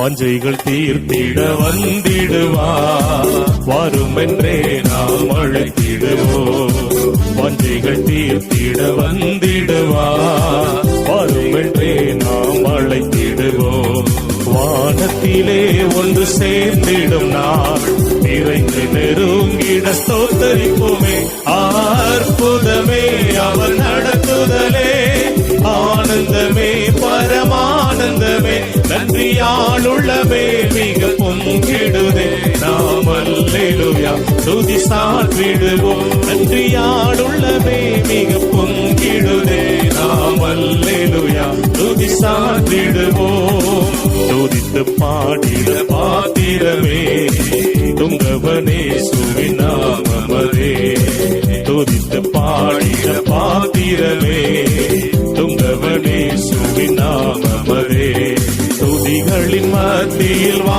வாஞ்சைகள் தீர்த்திட வந்திடுவா. வரும் நாம் அழைத்திடுவோம். வாஞ்சைகள் தீர்த்திட வந்திடுவா. வரும் நாம் அழைத்திடுவோம். வானத்திலே ஒன்று சேர்ந்திடும் நாள். நிறைந்து நெருங்கிட ஸ்தோத்தரிப்போமே. அற்புதமே அவர் நடத்துதலே. ஆனந்தமே பரமானந்தமே. துதியாளுள்ளவே மிக பொங்கிடுதே நாம் அல்லேலுயா துதி சாற்றிடுவோம். நன்றியாளுள்ளவே மிக பொங்கிடுதே நாம் அல்லேலுயா துதி சாற்றிடுவோம். துதித்து பாடிட பாத்திரமே துங்கவனே சுவிநாமமதே துதித்து பாடிட பாத்திரமே துங்கவனே மத்தியில் வா